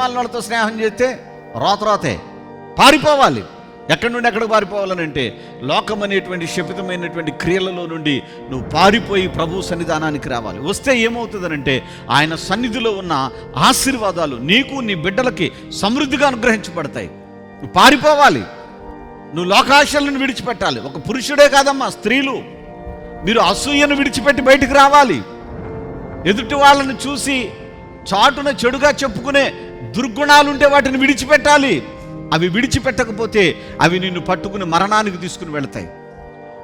పనికిమాలిన వాళ్ళతో స్నేహం చేస్తే రోత రోతే పారిపోవాలి. ఎక్కడి నుండి ఎక్కడికి పారిపోవాలనంటే లోకం అనేటువంటి శపితమైనటువంటి క్రియలలో నుండి నువ్వు పారిపోయి ప్రభు సన్నిధానానికి రావాలి. వస్తే ఏమవుతుందనంటే ఆయన సన్నిధిలో ఉన్న ఆశీర్వాదాలు నీకు నీ బిడ్డలకి సమృద్ధిగా అనుగ్రహించబడతాయి. నువ్వు పారిపోవాలి. నువ్వు లోకాశలను విడిచిపెట్టాలి. ఒక పురుషుడే కాదమ్మా స్త్రీలు. మీరు అసూయను విడిచిపెట్టి బయటికి రావాలి. ఎదుటి వాళ్ళని చూసి చాటున చెడుగా చెప్పుకునే దుర్గుణాలుంటే వాటిని విడిచిపెట్టాలి. అవి విడిచిపెట్టకపోతే అవి నిన్ను పట్టుకుని మరణానికి తీసుకుని వెళతాయి.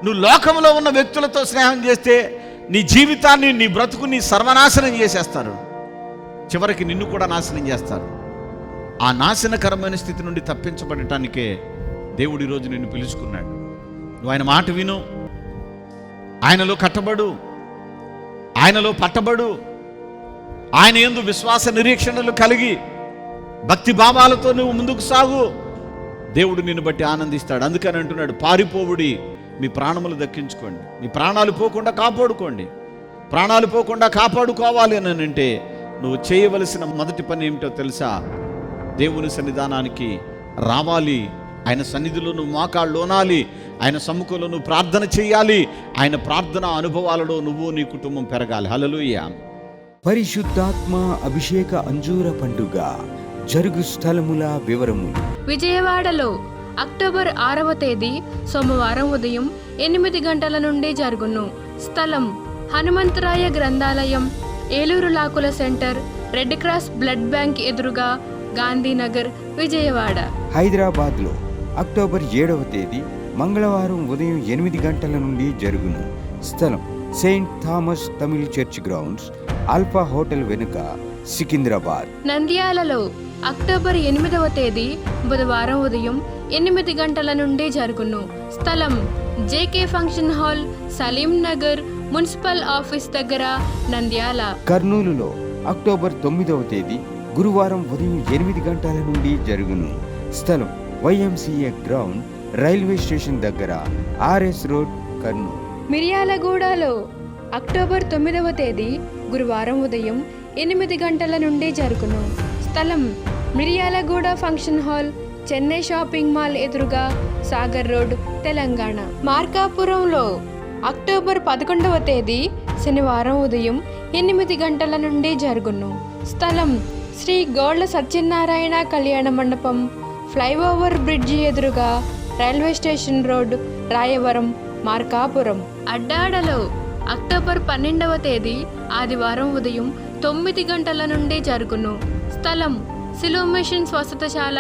నువ్వు లోకంలో ఉన్న వ్యక్తులతో స్నేహం చేస్తే నీ జీవితాన్ని నీ బ్రతుకుని సర్వనాశనం చేసేస్తారు. చివరికి నిన్ను కూడా నాశనం చేస్తారు. ఆ నాశనకరమైన స్థితి నుండి తప్పించబడటానికే దేవుడు ఈరోజు నిన్ను పిలుచుకున్నాడు. నువ్వు ఆయన మాట విను. ఆయనలో కట్టబడు. ఆయనలో పట్టబడు. ఆయన ఎందు విశ్వాస నిరీక్షణలు కలిగి భక్తి భావాలతో నువ్వు ముందుకు సాగు. దేవుడు నిన్ను బట్టి ఆనందిస్తాడు. అందుకని అంటున్నాడు పారిపోవుడి మీ ప్రాణములు దక్కించుకోండి. మీ ప్రాణాలు పోకుండా కాపాడుకోండి. ప్రాణాలు పోకుండా కాపాడుకోవాలి అని అంటే నువ్వు చేయవలసిన మొదటి పని ఏమిటో తెలుసా? దేవుని సన్నిధానానికి రావాలి. ఆయన సన్నిధిలో నువ్వు మోకాళ్ళోనాలి ఆయన సమ్ముఖంలో నువ్వు ప్రార్థన చేయాలి ఆయన ప్రార్థన అనుభవాలలో నువ్వు నీ కుటుంబం పెరగాలి. హలలుయ్యా పరిశుద్ధాత్మ అభిషేక అంజూర పండుగ. జరుగు స్థలముల వివరములు విజయవాడలో అక్టోబర్ ఆరవ తేదీ సోమవారం ఉదయం ఎనిమిది గంటల నుండి జరుగును. స్థలం హనుమంతరాయ గ్రంథాలయం Eluru లాకుల centre red cross blood bank ఎదురుగా గాంధీనగర్ విజయవాడ. హైదరాబాద్లో అక్టోబర్ ఏడవ తేదీ మంగళవారం ఉదయం ఎనిమిది గంటల నుండి జరుగును. స్థలం saint Thomas Tamil church grounds alpha hotel వెనుక సికింద్రాబాద్. నంద్యాలలో అక్టోబర్ ఎనిమిదవ తేదీ బుధవారం ఉదయం ఎనిమిది గంటల నుండి జరుగును. స్థలం JK function hall Salim Nagar municipal office దగ్గర నంద్యాల. కర్నూలులో అక్టోబర్ తొమ్మిదవ తేదీ గురువారం ఉదయం ఎనిమిది గంటల నుండి జరుగును. స్థలం వైఎంసీఏ గ్రౌండ్ రైల్వే స్టేషన్ దగ్గర ఆర్ఎస్ రోడ్ కర్నూలు. మిర్యాలగూడలో అక్టోబర్ తొమ్మిదవ తేదీ గురువారం ఉదయం ఎనిమిది గంటల నుండి జరుగును. స్థలం Miriyalaguda function hall Chennai shopping mall ఎదురుగా సాగర్ రోడ్ తెలంగాణ. మార్కాపురంలో అక్టోబర్ పదకొండవ తేదీ శనివారం ఉదయం ఎనిమిది గంటల నుండి జరుగును. స్థలం శ్రీ గోళ్ళ సత్యనారాయణ కళ్యాణ మండపం ఫ్లైఓవర్ బ్రిడ్జి ఎదురుగా railway station road Rayavaram Markapuram. అడ్డాడలో October పన్నెండవ తేదీ ఆదివారం ఉదయం తొమ్మిది గంటల నుండి జరుగును. స్థలం సిలువ మిషన్ స్వస్థతశాల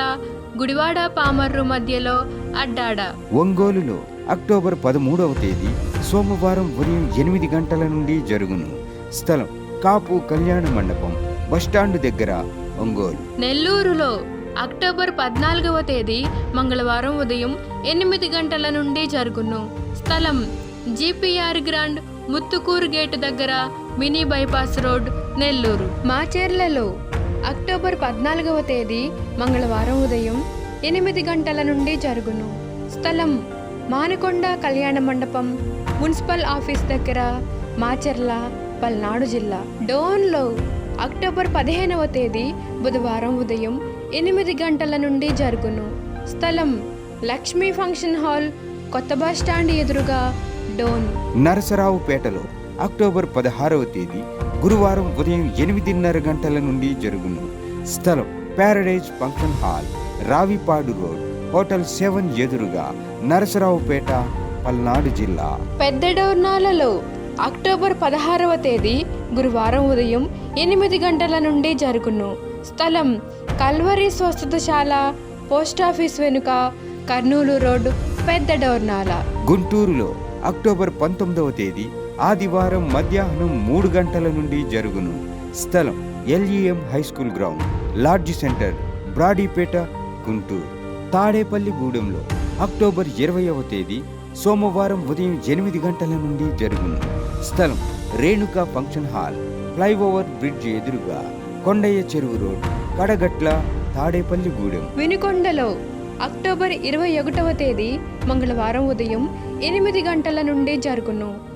గుడివాడ పామర్రు మధ్యలో అడ్డాడ. ఒంగోలులో అక్టోబర్ పదమూడవ తేదీ సోమవారం ఉదయం ఎనిమిది గంటల నుండి జరుగును. స్థలం కాపు కళ్యాణ మండపం బస్టాండ్ దగ్గర ఒంగోలు. నెల్లూరులో అక్టోబర్ పద్నాలుగవ తేదీ మంగళవారం ఉదయం ఎనిమిది గంటల నుండి జరుగును. స్థలం జీపీఆర్ గ్రాండ్ ముత్తుకూరు గేటు దగ్గర మినీ బైపాస్ రోడ్ నెల్లూరు. మాచేర్లలో అక్టోబర్ పద్నాలుగవ తేదీ మంగళవారం ఉదయం ఎనిమిది గంటల నుండి జరుగును. స్థలం మానకొండ కళ్యాణ మండపం మున్సిపల్ ఆఫీస్ దగ్గర మాచెర్ల పల్నాడు జిల్లా. డోన్లో అక్టోబర్ పదిహేనవ తేదీ బుధవారం ఉదయం ఎనిమిది గంటల నుండి జరుగును. స్థలం లక్ష్మీ ఫంక్షన్ హాల్ కొత్త బస్ స్టాండ్ ఎదురుగా డోన్. నరసరావుపేటలో అక్టోబర్ పదహారవ తేదీ గురువారం ఉదయం ఎనిమిదిన్నర గంటల నుండి జరుగును. స్థలం paradise function hall Ravipadu road hotel seven ఎదురుగా నరసరావుపేట పల్నాడు జిల్లా. పెద్ద డోర్నాలలో అక్టోబర్ పదహారవ తేదీ గురువారం ఉదయం ఎనిమిది గంటల నుండి జరుగును. స్థలం కల్వరి స్వస్థతశాల పోస్టాఫీస్ వెనుక కర్నూలు రోడ్ పెద్ద డోర్నాల గుంటూరులో అక్టోబర్ పంతొమ్మిదవ తేదీ ఆదివారం మధ్యాహ్నం మూడు గంటల నుండి జరుగును. స్థలం LEM high school ground. Lodge centre Brodipet Guntur. Tadepalli గూడెంలో October ఇరవైవ తేదీ సోమవారం ఉదయం ఎనిమిది గంటల నుండి జరుగును. స్థలం Renuka function hall flyover bridge ఎదురుగా కొండయ్య చెరువు రోడ్ కడగట్ల తాడేపల్లి గూడెం. వినుకొండలో అక్టోబర్ ఇరవై ఒకటవ తేదీ మంగళవారం ఉదయం ఎనిమిది గంటల నుండి జరుగును.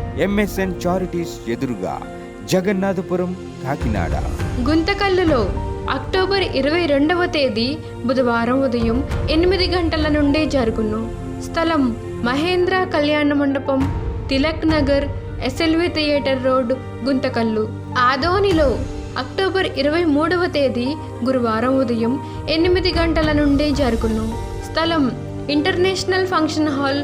ఎంఎస్ఎన్ చారిటీస్ ఎదురుగా జగన్నాథపురం కాకినాడ. గుంతకల్లులో అక్టోబర్ ఇరవై రెండవ తేదీ బుధవారం ఉదయం ఎనిమిది గంటల నుండే జరుగును. స్థలం మహేంద్ర కళ్యాణ మండపం Tilak Nagar SLV theatre road Guntakal. ఆదోనిలో అక్టోబర్ ఇరవై మూడవ తేదీ గురువారం ఉదయం ఎనిమిది గంటల నుండి జరుగును. స్థలం international function hall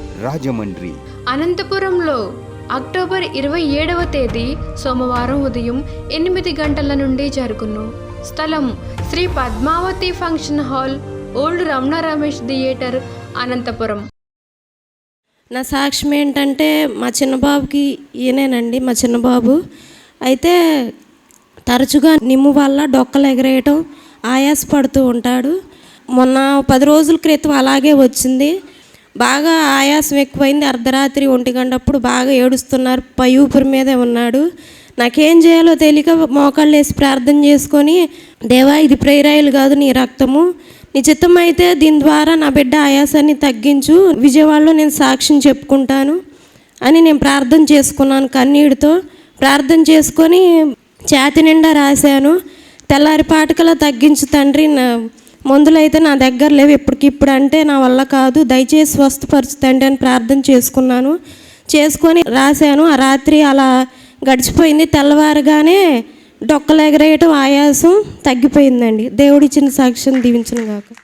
రాజమండ్రి. అనంతపురంలో అక్టోబర్ ఇరవై ఏడవ తేదీ సోమవారం ఉదయం ఎనిమిది గంటల నుండి జరుగును. స్థలం Shri Padmavathi function hall old Ramana Ramesh theatre Anantapur. నా సాక్ష్యం ఏంటంటే మా చిన్నబాబుకి ఈయనేనండి మా చిన్నబాబు. అయితే తరచుగా నిమ్ము వల్ల డొక్కలు ఎగరేయటం ఆయాస పడుతూ ఉంటాడు. మొన్న పది రోజుల క్రితం అలాగే వచ్చింది. బాగా ఆయాసం ఎక్కువైంది. అర్ధరాత్రి ఒంటి గంటప్పుడు బాగా ఏడుస్తున్నారు. పై ఊపిరి మీదే ఉన్నాడు. నాకేం చేయాలో తెలియక మోకాళ్ళు వేసి ప్రార్థన చేసుకొని దేవా ఇది ప్రేరాయలు కాదు నీ రక్తము. నీ చిత్తం అయితే దీని ద్వారా నా బిడ్డ ఆయాసాన్ని తగ్గించు. విజయవాడలో నేను సాక్ష్యం చెప్పుకుంటాను అని నేను ప్రార్థన చేసుకున్నాను కన్నీటితో. ప్రార్థన చేసుకొని చేతి నిండా రాశాను. తెల్లారి పాటకలా తగ్గించు తండ్రి మందులు మందులైతే నా దగ్గర లేవు ఇప్పటికిప్పుడు అంటే నా వల్ల కాదు. దయచేసి స్వస్థపరుచుతండి అని ప్రార్థన చేసుకున్నాను. చేసుకొని రాశాను. ఆ రాత్రి అలా గడిచిపోయింది. తెల్లవారుగానే డొక్కలు ఎగరేయటం ఆయాసం తగ్గిపోయిందండి. దేవుడిచ్చిన సాక్ష్యం దీవించిన గాక